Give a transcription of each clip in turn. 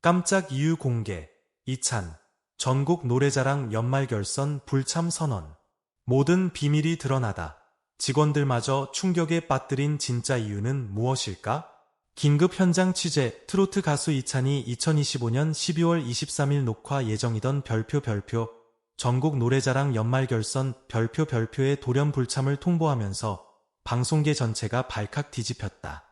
깜짝 이유 공개, 이찬, 전국 노래자랑 연말 결선 불참 선언. 모든 비밀이 드러나다. 직원들마저 충격에 빠뜨린 진짜 이유는 무엇일까? 긴급 현장 취재 트로트 가수 이찬이 2025년 12월 23일 녹화 예정이던 별표 별표 전국 노래자랑 연말 결선 별표 별표의 돌연 불참을 통보하면서 방송계 전체가 발칵 뒤집혔다.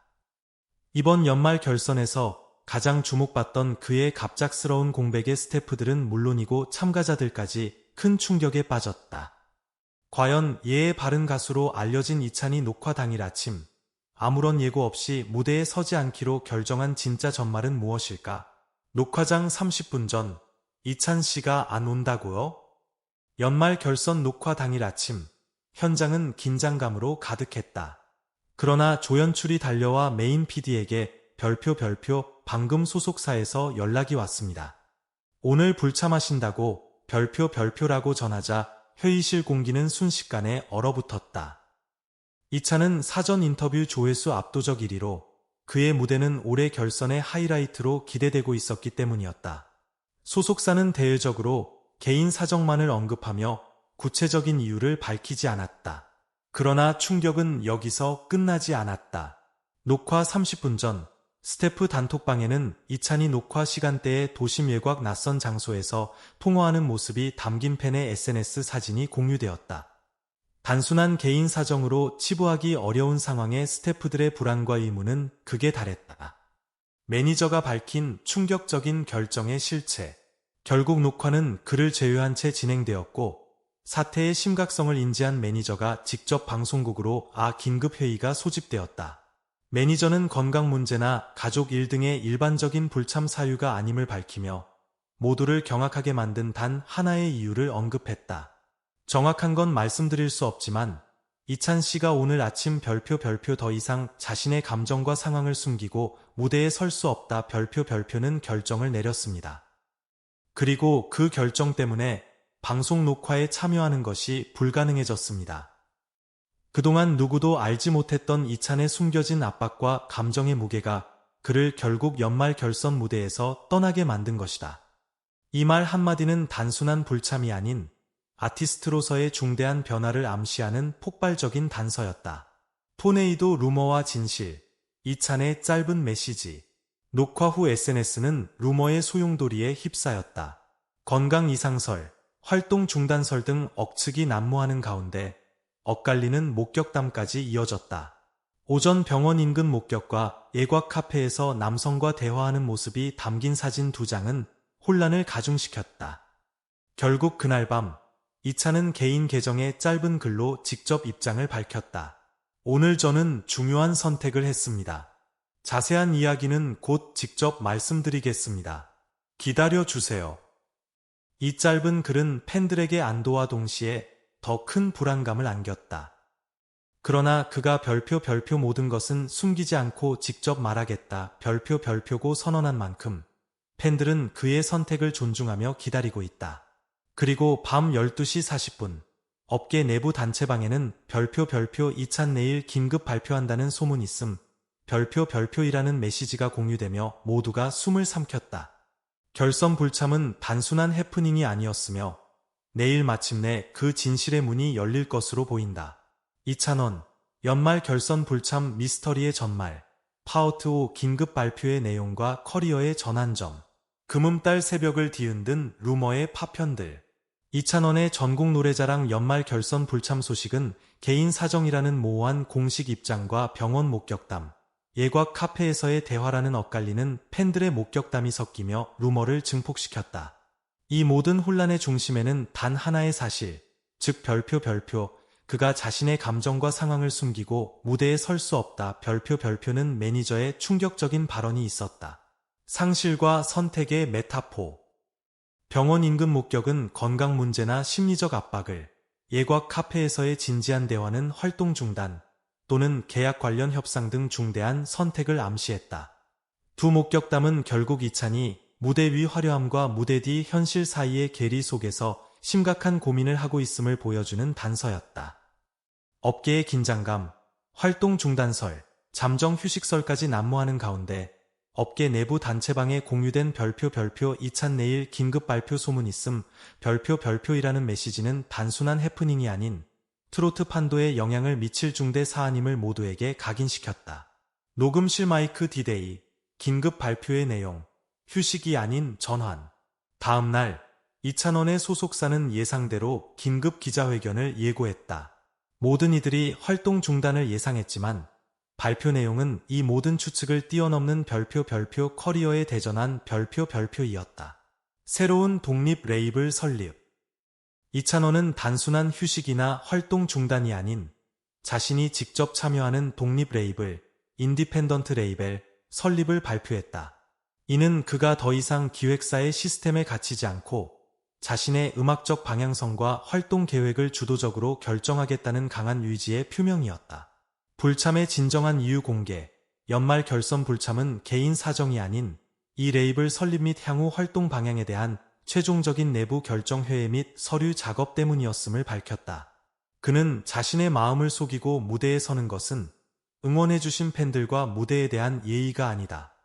이번 연말 결선에서 가장 주목받던 그의 갑작스러운 공백의 스태프들은 물론이고 참가자들까지 큰 충격에 빠졌다. 과연 예의 바른 가수로 알려진 이찬이 녹화 당일 아침 아무런 예고 없이 무대에 서지 않기로 결정한 진짜 전말은 무엇일까? 녹화장 30분 전 이찬 씨가 안 온다고요? 연말 결선 녹화 당일 아침 현장은 긴장감으로 가득했다. 그러나 조연출이 달려와 메인 PD에게 별표 별표 방금 소속사에서 연락이 왔습니다. 오늘 불참하신다고 별표 별표라고 전하자 회의실 공기는 순식간에 얼어붙었다. 이차는 사전 인터뷰 조회수 압도적 1위로 그의 무대는 올해 결선의 하이라이트로 기대되고 있었기 때문이었다. 소속사는 대외적으로 개인 사정만을 언급하며 구체적인 이유를 밝히지 않았다. 그러나 충격은 여기서 끝나지 않았다. 녹화 30분 전 스태프 단톡방에는 이찬이 녹화 시간대에 도심 외곽 낯선 장소에서 통화하는 모습이 담긴 팬의 SNS 사진이 공유되었다. 단순한 개인 사정으로 치부하기 어려운 상황에 스태프들의 불안과 의문은 극에 달했다. 매니저가 밝힌 충격적인 결정의 실체. 결국 녹화는 그를 제외한 채 진행되었고 사태의 심각성을 인지한 매니저가 직접 방송국으로 아 긴급회의가 소집되었다. 매니저는 건강 문제나 가족 일 등의 일반적인 불참 사유가 아님을 밝히며 모두를 경악하게 만든 단 하나의 이유를 언급했다. 정확한 건 말씀드릴 수 없지만 이찬 씨가 오늘 아침 별표 별표 더 이상 자신의 감정과 상황을 숨기고 무대에 설 수 없다 별표 별표는 결정을 내렸습니다. 그리고 그 결정 때문에 방송 녹화에 참여하는 것이 불가능해졌습니다. 그동안 누구도 알지 못했던 이찬의 숨겨진 압박과 감정의 무게가 그를 결국 연말 결선 무대에서 떠나게 만든 것이다. 이 말 한마디는 단순한 불참이 아닌 아티스트로서의 중대한 변화를 암시하는 폭발적인 단서였다. 토네이도 루머와 진실, 이찬의 짧은 메시지, 녹화 후 SNS는 루머의 소용돌이에 휩싸였다. 건강 이상설, 활동 중단설 등 억측이 난무하는 가운데 엇갈리는 목격담까지 이어졌다. 오전 병원 인근 목격과 예곽 카페에서 남성과 대화하는 모습이 담긴 사진 두 장은 혼란을 가중시켰다. 결국 그날 밤 이차는 개인 계정의 짧은 글로 직접 입장을 밝혔다. 오늘 저는 중요한 선택을 했습니다. 자세한 이야기는 곧 직접 말씀드리겠습니다. 기다려 주세요. 이 짧은 글은 팬들에게 안도와 동시에 더 큰 불안감을 안겼다. 그러나 그가 별표 별표 모든 것은 숨기지 않고 직접 말하겠다. 별표 별표고 선언한 만큼 팬들은 그의 선택을 존중하며 기다리고 있다. 그리고 밤 12시 40분 업계 내부 단체방에는 별표 별표 이찬 내일 긴급 발표한다는 소문 있음 별표 별표이라는 메시지가 공유되며 모두가 숨을 삼켰다. 결선 불참은 단순한 해프닝이 아니었으며 내일 마침내 그 진실의 문이 열릴 것으로 보인다. 이찬원, 연말 결선 불참 미스터리의 전말, 파워트5 긴급 발표의 내용과 커리어의 전환점, 금음달 새벽을 뒤흔든 루머의 파편들, 이찬원의 전국 노래자랑 연말 결선 불참 소식은 개인 사정이라는 모호한 공식 입장과 병원 목격담, 예곽 카페에서의 대화라는 엇갈리는 팬들의 목격담이 섞이며 루머를 증폭시켰다. 이 모든 혼란의 중심에는 단 하나의 사실, 즉 별표 별표, 그가 자신의 감정과 상황을 숨기고 무대에 설 수 없다. 별표 별표는 매니저의 충격적인 발언이 있었다. 상실과 선택의 메타포. 병원 인근 목격은 건강 문제나 심리적 압박을, 예곽 카페에서의 진지한 대화는 활동 중단 또는 계약 관련 협상 등 중대한 선택을 암시했다. 두 목격담은 결국 이찬이 무대 위 화려함과 무대 뒤 현실 사이의 괴리 속에서 심각한 고민을 하고 있음을 보여주는 단서였다. 업계의 긴장감, 활동 중단설, 잠정 휴식설까지 난무하는 가운데 업계 내부 단체방에 공유된 별표 별표 이찬 내일 긴급 발표 소문 있음 별표 별표이라는 메시지는 단순한 해프닝이 아닌 트로트 판도에 영향을 미칠 중대 사안임을 모두에게 각인시켰다. 녹음실 마이크 디데이, 긴급 발표의 내용, 휴식이 아닌 전환. 다음 날 이찬원의 소속사는 예상대로 긴급 기자회견을 예고했다. 모든 이들이 활동 중단을 예상했지만 발표 내용은 이 모든 추측을 뛰어넘는 별표 별표 커리어에 대전한 별표 별표이었다. 새로운 독립 레이블 설립. 이찬원은 단순한 휴식이나 활동 중단이 아닌 자신이 직접 참여하는 독립 레이블, 인디펜던트 레이벨 설립을 발표했다. 이는 그가 더 이상 기획사의 시스템에 갇히지 않고 자신의 음악적 방향성과 활동 계획을 주도적으로 결정하겠다는 강한 의지의 표명이었다. 불참의 진정한 이유 공개, 연말 결선 불참은 개인 사정이 아닌 이 레이블 설립 및 향후 활동 방향에 대한 최종적인 내부 결정 회의 및 서류 작업 때문이었음을 밝혔다. 그는 자신의 마음을 속이고 무대에 서는 것은 응원해주신 팬들과 무대에 대한 예의가 아니다.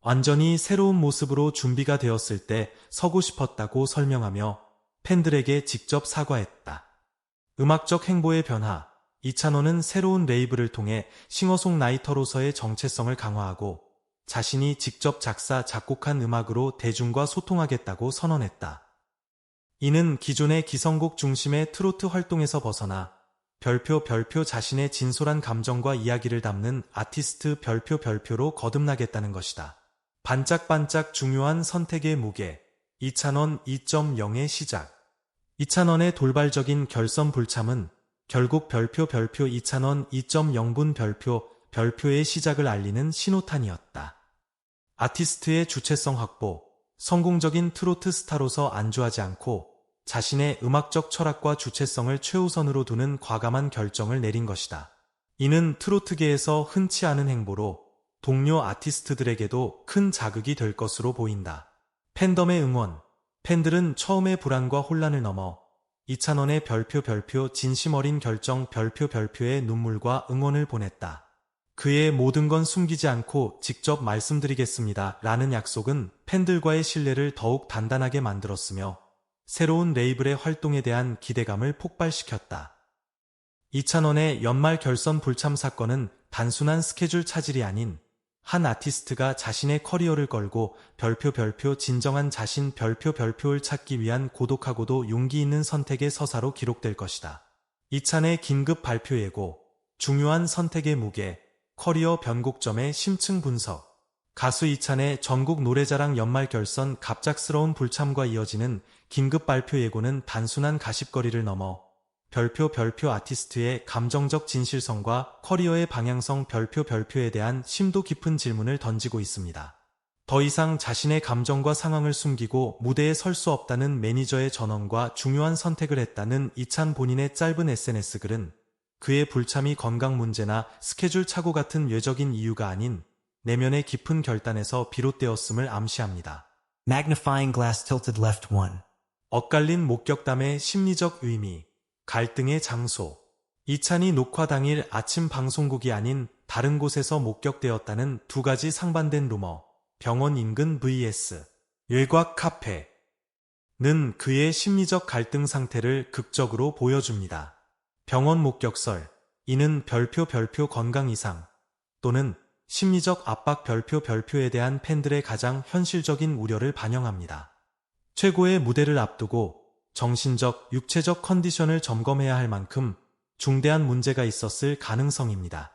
완전히 새로운 모습으로 준비가 되었을 때 서고 싶었다고 설명하며 팬들에게 직접 사과했다. 음악적 행보의 변화, 이찬원은 새로운 레이블을 통해 싱어송라이터로서의 정체성을 강화하고 자신이 직접 작사, 작곡한 음악으로 대중과 소통하겠다고 선언했다. 이는 기존의 기성곡 중심의 트로트 활동에서 벗어나 별표 별표 자신의 진솔한 감정과 이야기를 담는 아티스트 별표 별표로 거듭나겠다는 것이다. 반짝반짝 중요한 선택의 무게 이찬원 2.0의 시작 이찬원의 돌발적인 결선 불참은 결국 별표 별표 2,000원 2.0분 별표 별표의 시작을 알리는 신호탄이었다. 아티스트의 주체성 확보, 성공적인 트로트 스타로서 안주하지 않고 자신의 음악적 철학과 주체성을 최우선으로 두는 과감한 결정을 내린 것이다. 이는 트로트계에서 흔치 않은 행보로 동료 아티스트들에게도 큰 자극이 될 것으로 보인다. 팬덤의 응원, 팬들은 처음의 불안과 혼란을 넘어 이찬원의 별표 별표 진심 어린 결정 별표 별표의 눈물과 응원을 보냈다. 그의 모든 건 숨기지 않고 직접 말씀드리겠습니다. 라는 약속은 팬들과의 신뢰를 더욱 단단하게 만들었으며 새로운 레이블의 활동에 대한 기대감을 폭발시켰다. 이찬원의 연말 결선 불참 사건은 단순한 스케줄 차질이 아닌 한 아티스트가 자신의 커리어를 걸고 별표 별표 진정한 자신 별표 별표를 찾기 위한 고독하고도 용기 있는 선택의 서사로 기록될 것이다. 이찬의 긴급 발표 예고, 중요한 선택의 무게, 커리어 변곡점의 심층 분석, 가수 이찬의 전국 노래자랑 연말 결선 갑작스러운 불참과 이어지는 긴급 발표 예고는 단순한 가십거리를 넘어 별표 별표 아티스트의 감정적 진실성과 커리어의 방향성 별표 별표에 대한 심도 깊은 질문을 던지고 있습니다. 더 이상 자신의 감정과 상황을 숨기고 무대에 설 수 없다는 매니저의 전원과 중요한 선택을 했다는 이찬 본인의 짧은 SNS 글은 그의 불참이 건강 문제나 스케줄 착오 같은 외적인 이유가 아닌 내면의 깊은 결단에서 비롯되었음을 암시합니다. Magnifying glass tilted left 1. 엇갈린 목격담의 심리적 의미 갈등의 장소. 이찬이 녹화 당일 아침 방송국이 아닌 다른 곳에서 목격되었다는 두 가지 상반된 루머. 병원 인근 vs 일곽 카페. 는 그의 심리적 갈등 상태를 극적으로 보여줍니다. 병원 목격설. 이는 별표 별표 건강 이상 또는 심리적 압박 별표 별표에 대한 팬들의 가장 현실적인 우려를 반영합니다. 최고의 무대를 앞두고 정신적, 육체적 컨디션을 점검해야 할 만큼 중대한 문제가 있었을 가능성입니다.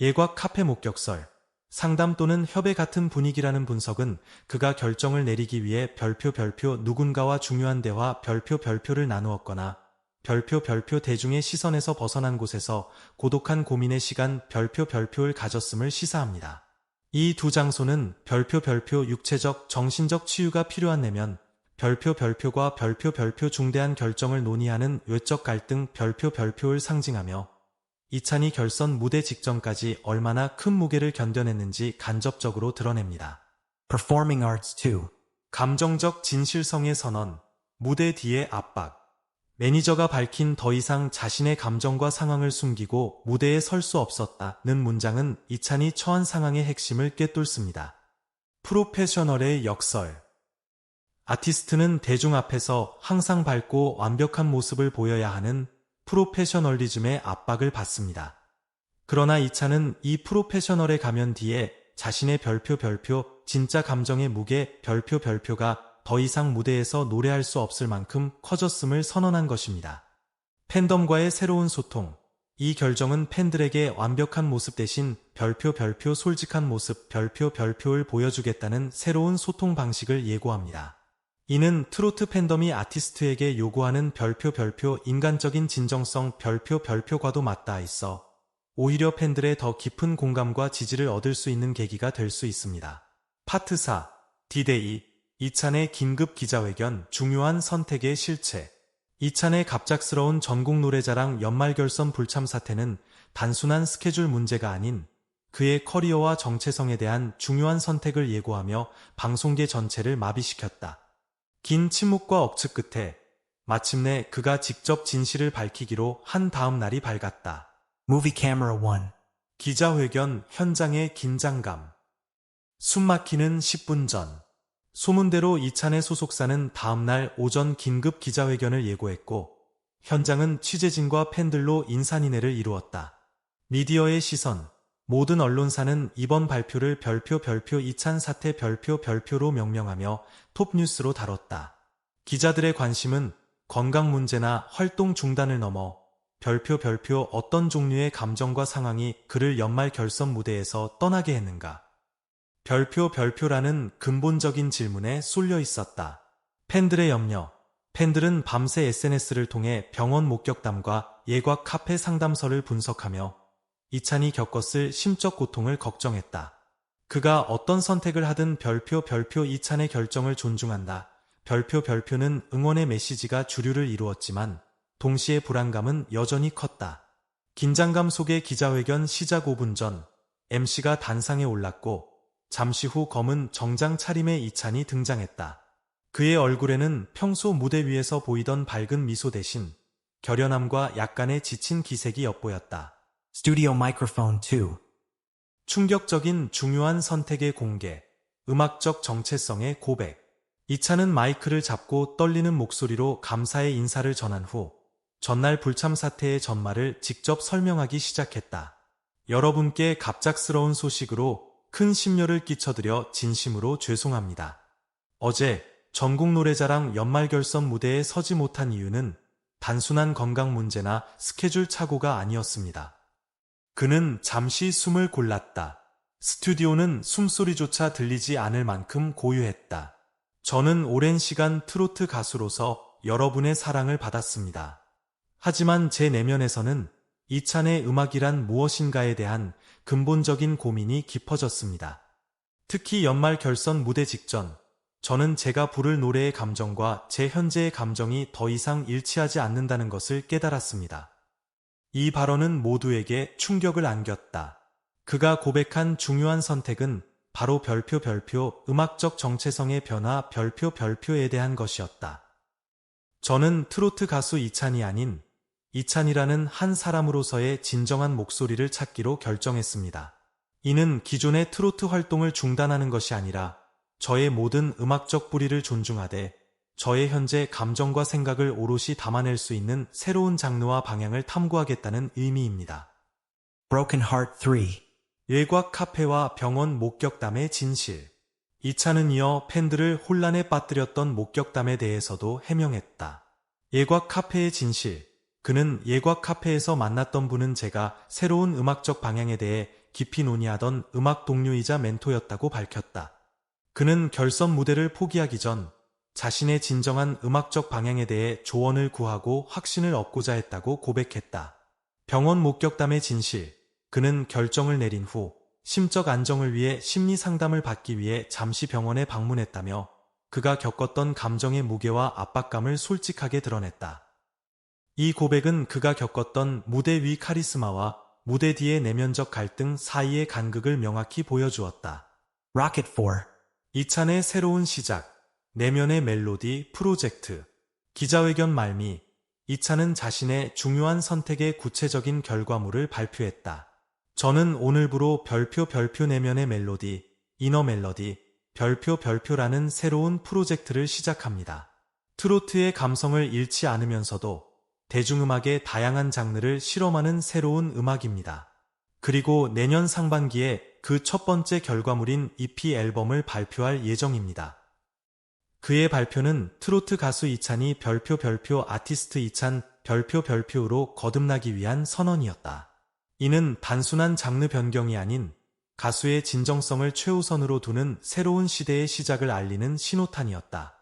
예곽 카페 목격설, 상담 또는 협의 같은 분위기라는 분석은 그가 결정을 내리기 위해 별표 별표 누군가와 중요한 대화 별표 별표를 나누었거나 별표 별표 대중의 시선에서 벗어난 곳에서 고독한 고민의 시간 별표 별표를 가졌음을 시사합니다. 이 두 장소는 별표 별표 육체적, 정신적 치유가 필요한 내면 별표 별표과 별표 별표 중대한 결정을 논의하는 외적 갈등 별표 별표를 상징하며 이찬이 결선 무대 직전까지 얼마나 큰 무게를 견뎌냈는지 간접적으로 드러냅니다. Performing Arts 2. 감정적 진실성의 선언, 무대 뒤의 압박. 매니저가 밝힌 더 이상 자신의 감정과 상황을 숨기고 무대에 설 수 없었다는 문장은 이찬이 처한 상황의 핵심을 꿰뚫습니다. 프로페셔널의 역설. 아티스트는 대중 앞에서 항상 밝고 완벽한 모습을 보여야 하는 프로페셔널리즘의 압박을 받습니다. 그러나 이차는 이 프로페셔널에 가면 뒤에 자신의 별표 별표 진짜 감정의 무게 별표 별표가 더 이상 무대에서 노래할 수 없을 만큼 커졌음을 선언한 것입니다. 팬덤과의 새로운 소통. 이 결정은 팬들에게 완벽한 모습 대신 별표 별표 솔직한 모습 별표 별표를 보여주겠다는 새로운 소통 방식을 예고합니다. 이는 트로트 팬덤이 아티스트에게 요구하는 별표 별표 인간적인 진정성 별표 별표과도 맞닿아 있어 오히려 팬들의 더 깊은 공감과 지지를 얻을 수 있는 계기가 될 수 있습니다. 파트 4 디데이 이찬의 긴급 기자회견 중요한 선택의 실체 이찬의 갑작스러운 전국 노래자랑 연말결선 불참 사태는 단순한 스케줄 문제가 아닌 그의 커리어와 정체성에 대한 중요한 선택을 예고하며 방송계 전체를 마비시켰다. 긴 침묵과 억측 끝에 마침내 그가 직접 진실을 밝히기로 한 다음 날이 밝았다. Movie Camera 1. 기자회견 현장의 긴장감. 숨막히는 10분 전. 소문대로 이찬의 소속사는 다음날 오전 긴급 기자회견을 예고했고, 현장은 취재진과 팬들로 인산인해를 이루었다. 미디어의 시선, 모든 언론사는 이번 발표를 별표 별표 이찬 사태 별표 별표로 명명하며 톱뉴스로 다뤘다. 기자들의 관심은 건강 문제나 활동 중단을 넘어 별표 별표 어떤 종류의 감정과 상황이 그를 연말 결선 무대에서 떠나게 했는가. 별표 별표라는 근본적인 질문에 쏠려 있었다. 팬들의 염려. 팬들은 밤새 SNS를 통해 병원 목격담과 예곽 카페 상담서를 분석하며 이찬이 겪었을 심적 고통을 걱정했다. 그가 어떤 선택을 하든 별표 별표 이찬의 결정을 존중한다. 별표 별표는 응원의 메시지가 주류를 이루었지만 동시에 불안감은 여전히 컸다. 긴장감 속의 기자회견 시작 5분 전 MC가 단상에 올랐고 잠시 후 검은 정장 차림의 이찬이 등장했다. 그의 얼굴에는 평소 무대 위에서 보이던 밝은 미소 대신 결연함과 약간의 지친 기색이 엿보였다. Studio Microphone 2. 충격적인 중요한 선택의 공개, 음악적 정체성의 고백. 이차는 마이크를 잡고 떨리는 목소리로 감사의 인사를 전한 후 전날 불참 사태의 전말을 직접 설명하기 시작했다. 여러분께 갑작스러운 소식으로 큰 심려를 끼쳐드려 진심으로 죄송합니다. 어제 전국 노래자랑 연말 결선 무대에 서지 못한 이유는 단순한 건강 문제나 스케줄 착오가 아니었습니다. 그는 잠시 숨을 골랐다. 스튜디오는 숨소리조차 들리지 않을 만큼 고요했다. 저는 오랜 시간 트로트 가수로서 여러분의 사랑을 받았습니다. 하지만 제 내면에서는 이찬의 음악이란 무엇인가에 대한 근본적인 고민이 깊어졌습니다. 특히 연말 결선 무대 직전, 저는 제가 부를 노래의 감정과 제 현재의 감정이 더 이상 일치하지 않는다는 것을 깨달았습니다. 이 발언은 모두에게 충격을 안겼다. 그가 고백한 중요한 선택은 바로 별표 별표 음악적 정체성의 변화 별표 별표에 대한 것이었다. 저는 트로트 가수 이찬이 아닌 이찬이라는 한 사람으로서의 진정한 목소리를 찾기로 결정했습니다. 이는 기존의 트로트 활동을 중단하는 것이 아니라 저의 모든 음악적 뿌리를 존중하되 저의 현재 감정과 생각을 오롯이 담아낼 수 있는 새로운 장르와 방향을 탐구하겠다는 의미입니다. Broken Heart 3. 예곽 카페와 병원 목격담의 진실. 이차는 이어 팬들을 혼란에 빠뜨렸던 목격담에 대해서도 해명했다. 예곽 카페의 진실. 그는 예곽 카페에서 만났던 분은 제가 새로운 음악적 방향에 대해 깊이 논의하던 음악 동료이자 멘토였다고 밝혔다. 그는 결선 무대를 포기하기 전 자신의 진정한 음악적 방향에 대해 조언을 구하고 확신을 얻고자 했다고 고백했다. 병원 목격담의 진실. 그는 결정을 내린 후 심적 안정을 위해 심리 상담을 받기 위해 잠시 병원에 방문했다며 그가 겪었던 감정의 무게와 압박감을 솔직하게 드러냈다. 이 고백은 그가 겪었던 무대 위 카리스마와 무대 뒤의 내면적 갈등 사이의 간극을 명확히 보여주었다. Rocket 4. 이찬의 새로운 시작, 내면의 멜로디 프로젝트, 기자회견 말미, 이찬은 자신의 중요한 선택의 구체적인 결과물을 발표했다. 저는 오늘부로 별표 별표 내면의 멜로디, 이너 멜로디, 별표 별표라는 새로운 프로젝트를 시작합니다. 트로트의 감성을 잃지 않으면서도 대중음악의 다양한 장르를 실험하는 새로운 음악입니다. 그리고 내년 상반기에 그 첫 번째 결과물인 EP 앨범을 발표할 예정입니다. 그의 발표는 트로트 가수 이찬이 별표 별표 아티스트 이찬 별표 별표로 거듭나기 위한 선언이었다. 이는 단순한 장르 변경이 아닌 가수의 진정성을 최우선으로 두는 새로운 시대의 시작을 알리는 신호탄이었다.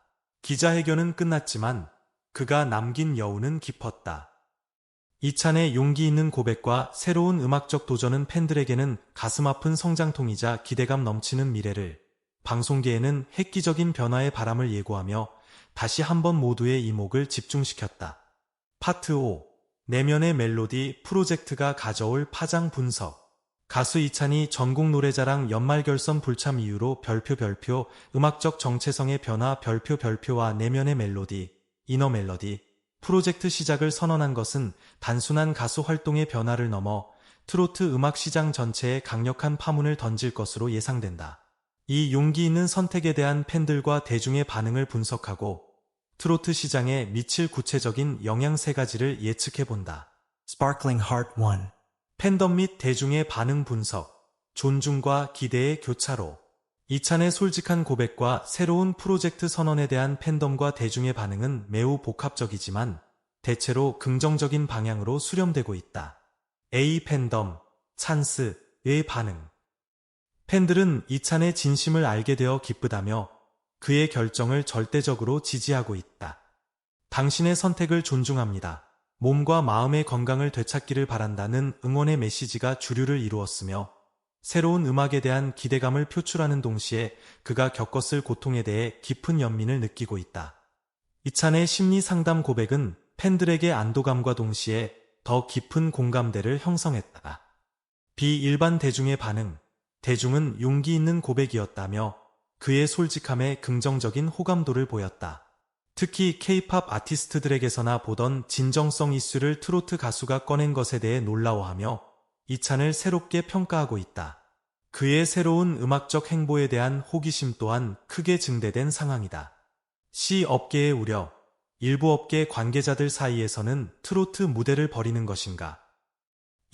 기자회견은 끝났지만 그가 남긴 여운은 깊었다. 이찬의 용기 있는 고백과 새로운 음악적 도전은 팬들에게는 가슴 아픈 성장통이자 기대감 넘치는 미래를, 방송계에는 획기적인 변화의 바람을 예고하며 다시 한번 모두의 이목을 집중시켰다. 파트 5. 내면의 멜로디 프로젝트가 가져올 파장 분석. 가수 이찬이 전국 노래자랑 연말 결선 불참 이후로 별표 별표 음악적 정체성의 변화 별표 별표와 내면의 멜로디, 이너 멜로디, 프로젝트 시작을 선언한 것은 단순한 가수 활동의 변화를 넘어 트로트 음악 시장 전체에 강력한 파문을 던질 것으로 예상된다. 이 용기 있는 선택에 대한 팬들과 대중의 반응을 분석하고 트로트 시장에 미칠 구체적인 영향 세 가지를 예측해 본다. Sparkling Heart 1. 팬덤 및 대중의 반응 분석, 존중과 기대의 교차로, 이찬의 솔직한 고백과 새로운 프로젝트 선언에 대한 팬덤과 대중의 반응은 매우 복합적이지만 대체로 긍정적인 방향으로 수렴되고 있다. A 팬덤, 찬스의 반응. 팬들은 이찬의 진심을 알게 되어 기쁘다며 그의 결정을 절대적으로 지지하고 있다. 당신의 선택을 존중합니다. 몸과 마음의 건강을 되찾기를 바란다는 응원의 메시지가 주류를 이루었으며 새로운 음악에 대한 기대감을 표출하는 동시에 그가 겪었을 고통에 대해 깊은 연민을 느끼고 있다. 이찬의 심리 상담 고백은 팬들에게 안도감과 동시에 더 깊은 공감대를 형성했다. 비일반 대중의 반응, 대중은 용기 있는 고백이었다며 그의 솔직함에 긍정적인 호감도를 보였다. 특히 케이팝 아티스트들에게서나 보던 진정성 이슈를 트로트 가수가 꺼낸 것에 대해 놀라워하며 이찬을 새롭게 평가하고 있다. 그의 새로운 음악적 행보에 대한 호기심 또한 크게 증대된 상황이다. 시 업계의 우려, 일부 업계 관계자들 사이에서는 트로트 무대를 벌이는 것인가?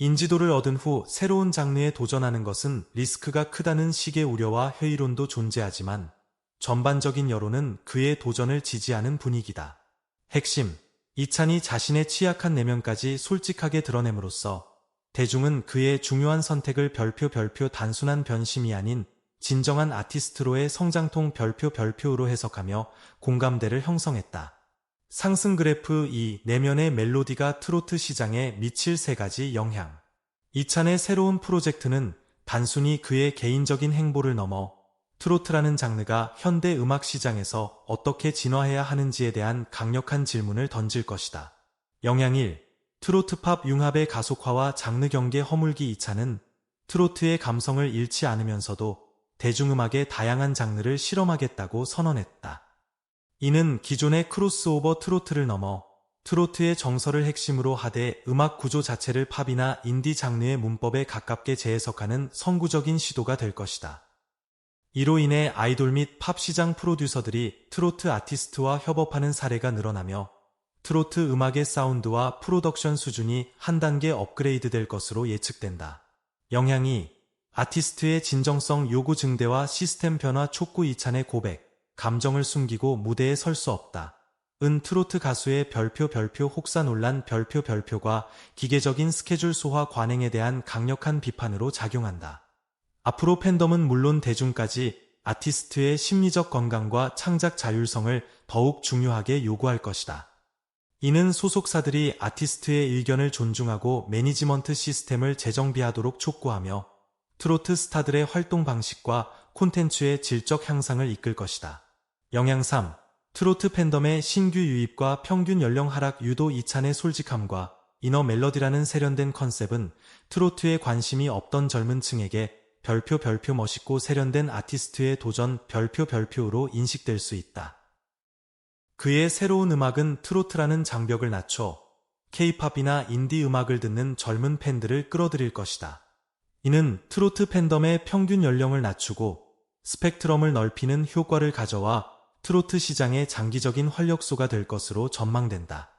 인지도를 얻은 후 새로운 장르에 도전하는 것은 리스크가 크다는 식의 우려와 회의론도 존재하지만 전반적인 여론은 그의 도전을 지지하는 분위기다. 핵심, 이찬이 자신의 취약한 내면까지 솔직하게 드러냄으로써 대중은 그의 중요한 선택을 별표 별표 단순한 변심이 아닌 진정한 아티스트로의 성장통 별표 별표로 해석하며 공감대를 형성했다. 상승 그래프 2 내면의 멜로디가 트로트 시장에 미칠 세 가지 영향. 이찬의 새로운 프로젝트는 단순히 그의 개인적인 행보를 넘어 트로트라는 장르가 현대 음악 시장에서 어떻게 진화해야 하는지에 대한 강력한 질문을 던질 것이다. 영향 1. 트로트 팝 융합의 가속화와 장르 경계 허물기 2차는 트로트의 감성을 잃지 않으면서도 대중음악의 다양한 장르를 실험하겠다고 선언했다. 이는 기존의 크로스오버 트로트를 넘어 트로트의 정서를 핵심으로 하되 음악 구조 자체를 팝이나 인디 장르의 문법에 가깝게 재해석하는 선구적인 시도가 될 것이다. 이로 인해 아이돌 및 팝 시장 프로듀서들이 트로트 아티스트와 협업하는 사례가 늘어나며 트로트 음악의 사운드와 프로덕션 수준이 한 단계 업그레이드 될 것으로 예측된다. 영향이 아티스트의 진정성 요구 증대와 시스템 변화 촉구 이찬의 고백, 감정을 숨기고 무대에 설 수 없다. 은 트로트 가수의 별표 별표 혹사 논란 별표 별표가 기계적인 스케줄 소화 관행에 대한 강력한 비판으로 작용한다. 앞으로 팬덤은 물론 대중까지 아티스트의 심리적 건강과 창작 자율성을 더욱 중요하게 요구할 것이다. 이는 소속사들이 아티스트의 의견을 존중하고 매니지먼트 시스템을 재정비하도록 촉구하며 트로트 스타들의 활동 방식과 콘텐츠의 질적 향상을 이끌 것이다. 영향 3. 트로트 팬덤의 신규 유입과 평균 연령 하락 유도 이찬의 솔직함과 이너 멜로디라는 세련된 컨셉은 트로트에 관심이 없던 젊은 층에게 별표 별표 멋있고 세련된 아티스트의 도전 별표 별표로 인식될 수 있다. 그의 새로운 음악은 트로트라는 장벽을 낮춰 케이팝이나 인디 음악을 듣는 젊은 팬들을 끌어들일 것이다. 이는 트로트 팬덤의 평균 연령을 낮추고 스펙트럼을 넓히는 효과를 가져와 트로트 시장의 장기적인 활력소가 될 것으로 전망된다.